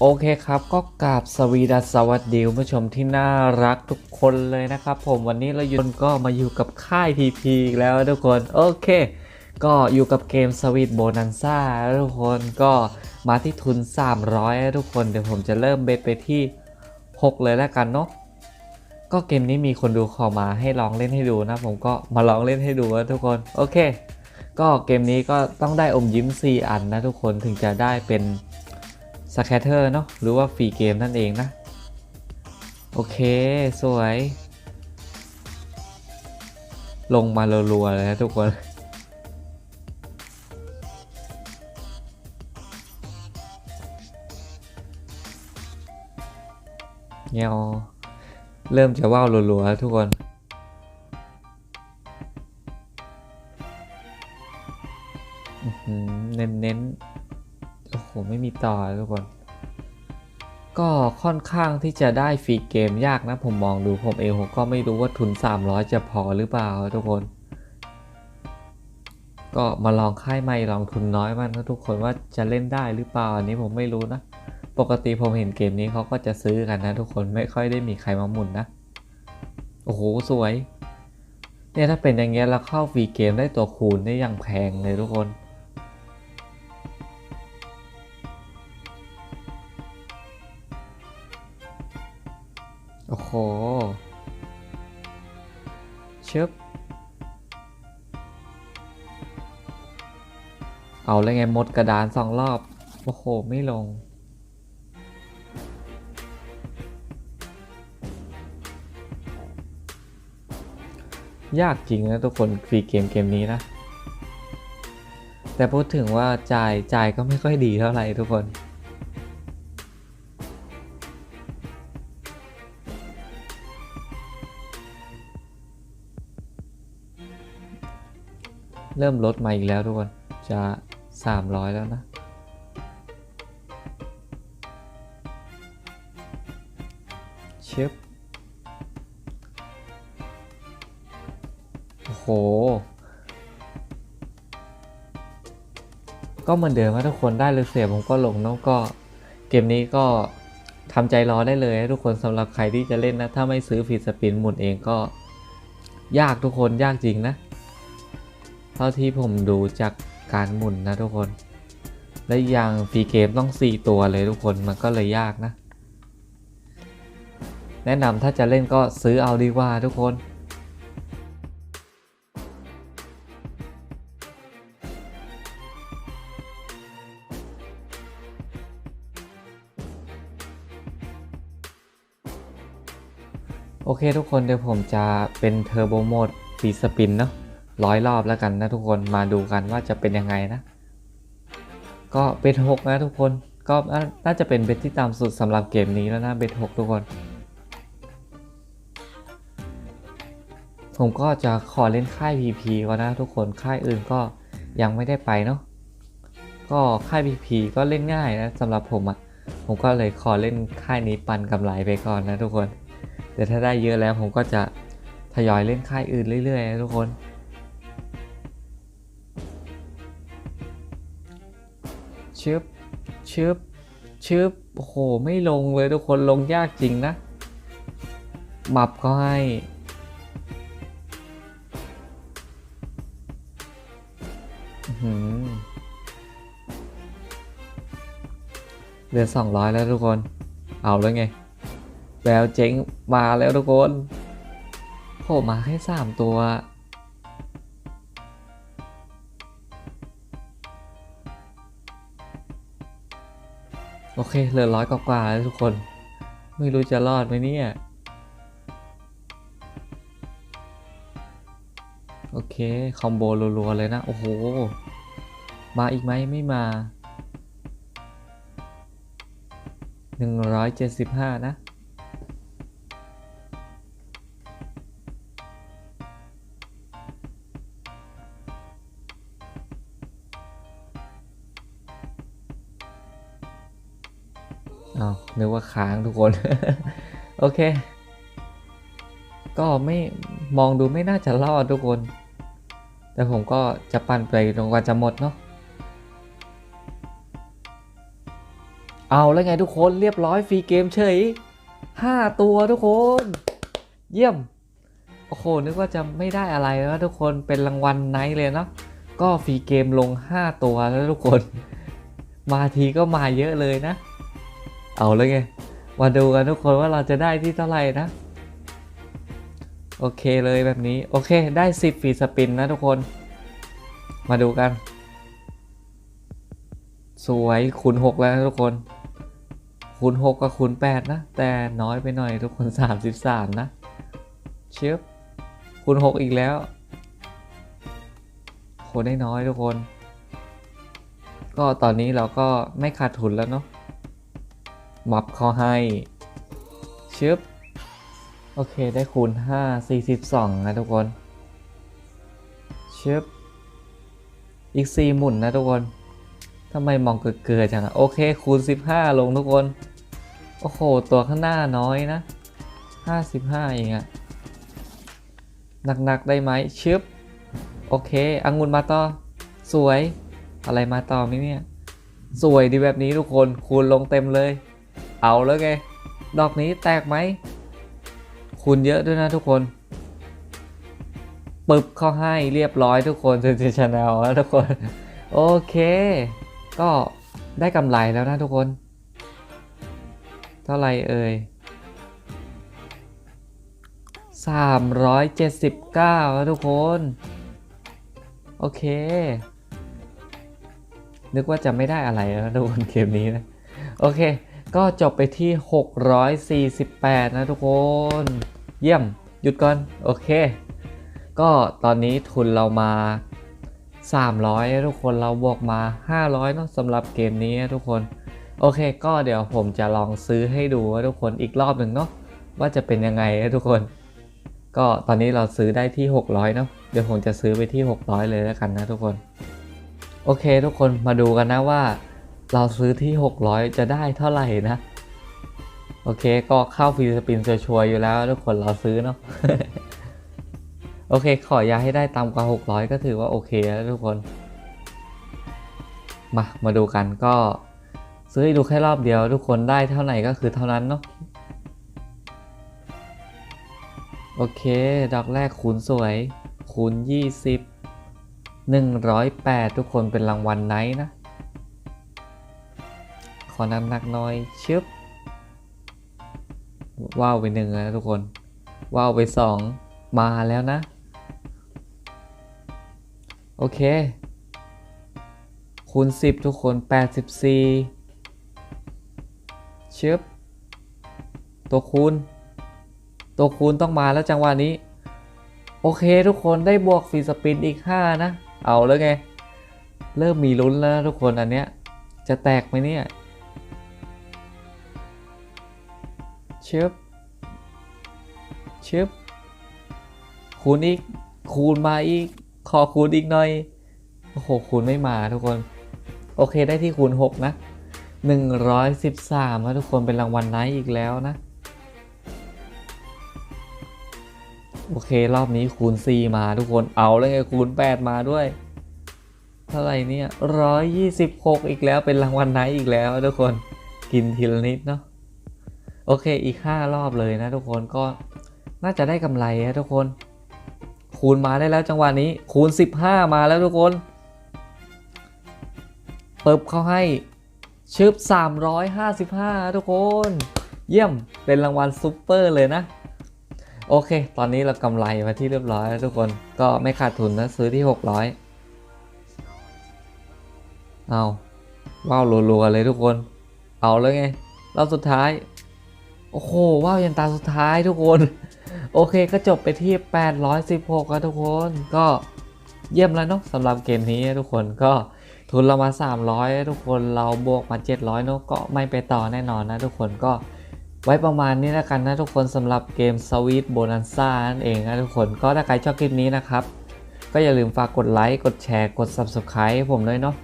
โอเคครับก็กราบสวีดัสสวัสดีคุณผู้ชมที่น่ารักทุกคนเลยนะครับผมวันนี้เราอยู่ก็มาอยู่กับค่าย PP อีกแล้วทุกคนโอเค ก็อยู่กับเกมสวีทโบนันซ่าทุกคนก็มาที่ทุน 300 ทุกคนเดี๋ยวผมจะเริ่มเบสไปที่ 6 เลยแล้วกันเนาะก็เกมนี้มีคนดูขอมาให้ลองเล่นให้ดูนะ ผมก็มาลองเล่นให้ดูนะทุกคนโอเค ก็เกมนี้ก็ต้องได้อมยิ้ม 4 อันนะทุกคนถึงจะได้เป็น สแคเตอร์เนาะหรือว่าฟรีเกมนั่นเองนะ โอเค สวย ลงมารัวๆเลยนะทุกคนเงี้ยเริ่มจะว่าวรัวๆแล้วทุกคน เน้นๆ อ้โห ไม่มีต่อทุกคน ก็ค่อนข้างที่จะได้ฟรีเกมยากนะ ผมมองดูผมเองผมก็ไม่รู้ว่าทุน 300 จะพอหรือเปล่าทุกคน ก็มาลองค่ายใหม่ลองทุนน้อยมันนะทุกคนว่าจะเล่นได้หรือเปล่าอันนี้ผมไม่รู้นะ ปกติผมเห็นเกมนี้เขาก็จะซื้อกันนะ ทุกคนไม่ค่อยได้มีใครมาหมุนนะ โอ้โห สวยเนี่ยถ้าเป็นอย่างเงี้ยเราเข้าฟรีเกมได้ตัวคูณได้อย่างแพงเลยทุกคน โอ้โห เชึบเอาแล้วไงหมดกระดานสองรอบ โอ้โห ไม่ลง ยากจริงนะทุกคนฟรีเกมเกมนี้นะ แต่พูดถึงว่าจ่ายจ่ายก็ไม่ค่อยดีเท่าไหร่ทุกคน เริ่มลดมาอีกแล้วทุกคน จะ 300 แล้วนะ เชึบโอ้โห ก็เหมือนเดิมว่าทุกคนได้เลยเสียผมก็ลงเนอะก็เกมนี้ก็ทำใจรอได้เลยทุกคนสำหรับใครที่จะเล่นนะ ถ้าไม่ซื้อฟีดสปินหมุนเองก็ยากทุกคนยากจริงนะ เท่าที่ผมดูจากการหมุนนะทุกคน และอย่างฟรีเกมต้อง 4 ตัวเลยทุกคนมันก็เลยยากนะ แนะนำถ้าจะเล่นก็ซื้อเอาดีกว่าทุกคนโอเคทุกคนเดี๋ยวผมจะเป็นเทอร์โบโหมดฟรีสปินเนาะ ร้อยรอบแล้วกันนะทุกคนมาดูกันว่าจะเป็นยังไงนะ ก็เบทหกนะทุกคนก็น่าจะเป็นเบทที่ต่ำสุดสำหรับเกมนี้แล้วนะเบทหกทุกคน ผมก็จะขอเล่นค่าย PP ก่อนนะทุกคนค่ายอื่นก็ยังไม่ได้ไปเนาะก็ค่าย PP ก็เล่นง่ายนะสำหรับผมอะ่ะผมก็เลยขอเล่นค่ายนี้ปันกำไรไปก่อนนะทุกคน แต่ถ้าได้เยอะแล้วผมก็จะทยอยเล่นค่ายอื่นเรื่อยๆนะทุกคน ชึบชึบชึบโอ้โห ไม่ลงเลยทุกคนลงยากจริงนะหมับก็ให้อื้อหือเหลือสองร้อยแล้วทุกคน เอาแล้วไง แววเจ๊งมาแล้วทุกคนโผล่มาแค่สามตัว โอเค เหลือร้อยกว่าแล้วทุกคน ไม่รู้จะรอดไหมเนี่ย โอเค คอมโบรัวๆเลยนะ โอ้โห มาอีกไหมไม่มา 175 นะ นึกว่าค้างทุกคน โอเค ก็ไม่มองดูไม่น่าจะรอดทุกคน แต่ผมก็จะปั่นไปจนกว่าจะหมดเนาะเอาแล้วไงทุกคนเรียบร้อยฟรีเกมเฉย 5 ตัวทุกคน เยี่ยม โอ้โห นึกว่าจะไม่ได้อะไรแล้วทุกคนเป็นรางวัลไนท์เลยเนาะก็ฟรีเกมลง 5 ตัวแล้วทุกคน มาทีก็มาเยอะเลยนะ เอาเลยไง มาดูกันทุกคนว่าเราจะได้ที่เท่าไหร่นะ โอเคเลยแบบนี้ โอเค ได้ 10ฟีสปินนะทุกคน มาดูกัน สวยคูณ6แล้วนะทุกคน คูณ6กับคูณ8นะ แต่น้อยไปหน่อยทุกคน 33 นะเชิบคูณ 6 อีกแล้วโหได้น้อยทุกคน ก็ตอนนี้เราก็ไม่ขาดทุนแล้วเนาะ มับเขาให้ชึบโอเคได้คูณ 5 42 นะทุกคนชึบอีก 4 หมุนนะทุกคนทำไมมองเกลือจังอะโอเคคูณ 15 ลงทุกคน โอ้โห ตัวข้างหน้าน้อยนะ 55 เองอะหนัก ๆ ได้ไหมชึบโอเคอังุนมาต่อ สวย อะไรมาต่อไหมเนี่ย สวยดีแบบนี้ทุกคนคูณลงเต็มเลย เอาแล้วไง ดอกนี้แตกไหมคูณเยอะด้วยนะทุกคน ปึบเข้าให้เรียบร้อยทุกคนเซนเซชแนลแล้วทุกคน โอเค ก็ได้กำไรแล้วนะทุกคน เท่าไหร่เอ่ย379แล้วทุกคน โอเค นึกว่าจะไม่ได้อะไรแล้วทุกคนเกมนี้นะ โอเค ก็จบไปที่ 648 นะทุกคน เยี่ยม หยุดก่อน โอเค ก็ตอนนี้ทุนเรามา 300นะทุกคน เราบวกมา 500เนอะสำหรับเกมนี้นะทุกคน โอเค ก็เดี๋ยวผมจะลองซื้อให้ดูนะทุกคนอีกรอบหนึ่งเนาะ ว่าจะเป็นยังไงนะทุกคน ก็ตอนนี้เราซื้อได้ที่ 600เนาะ เดี๋ยวผมจะซื้อไปที่ 600 เลยแล้วกันนะทุกคน โอเค ทุกคน มาดูกันนะว่า เราซื้อที่ 600 จะได้เท่าไหร่นะ โอเคก็เข้าฟรีสปินชัวร์อยู่แล้วทุกคนเราซื้อเนาะโอเค ขอยาให้ได้ต่ำกว่า 600 ก็ถือว่าโอเคแล้วทุกคน มา มาดูกันก็ซื้อให้ดูแค่รอบเดียว ทุกคนได้เท่าไหร่ก็คือเท่านั้นเนาะโอเค ดอกแรกคูณสวย คูณ 20 108 ทุกคนเป็นรางวัลไนท์นะ ขอน้ำหนักหน่อยชึบว้าวไปหนึ่งแล้วทุกคน ว้าวไปสองมาแล้วนะ โอเค คูณ10ทุกคน84ชึบตัวคูณ ตัวคูณต้องมาแล้วจังหวะนี้ โอเคทุกคนได้บวกฟรีสปินอีก 5 นะ เอาแล้วไง เริ่มมีลุ้นแล้วทุกคนอันเนี้ย จะแตกไหมเนี่ย ชึบชึบคูณอีก คูณมาอีก ขอคูณอีกหน่อย โอ้โห คูณไม่มาทุกคน โอเคได้ที่คูณ 6 นะ 113นะทุกคนเป็นรางวัลไนท์อีกแล้วนะ โอเค รอบนี้คูณ 4 มาทุกคนเอาแล้วไงคูณ 8 มาด้วย เท่าไหร่เนี่ย 126 อีกแล้วเป็นรางวัลไนท์อีกแล้วทุกคนกินทีละนิดเนาะ โอเคอีก 5 รอบเลยนะทุกคนก็น่าจะได้กำไรนะทุกคน คูณมาได้แล้วจังหวะนี้คูณ 15 มาแล้วทุกคนเปิบเข้าให้ชึบ355 ทุกคน เยี่ยมเป็นรางวัลซุปเปอร์เลยนะ โอเค ตอนนี้เรากำไรมาที่เรียบร้อยแล้วทุกคนก็ไม่ขาดทุนนะซื้อที่ 600 เอาว้าวรัวๆเลยทุกคน เอาเลยไงรอบสุดท้าย โอ้โห ว้าวยันตาสุดท้ายทุกคน โอเคก็จบไปที่ 816ครับทุกคนก็เยี่ยมแล้วเนาะสำหรับเกมนี้ทุกคนก็ทุนเรามา 300 ทุกคนเราบวกมา 700เนาะก็ไม่ไปต่อแน่นอนนะทุกคนก็ไว้ประมาณนี้แล้วกันนะทุกคนสำหรับเกม Sweet Bonanza นั่นเองนะทุกคนก็ถ้าใครชอบคลิปนี้นะครับ ก็อย่าลืมฝากกดไลค์กดแชร์กด Subscribe ผมด้วยเนาะ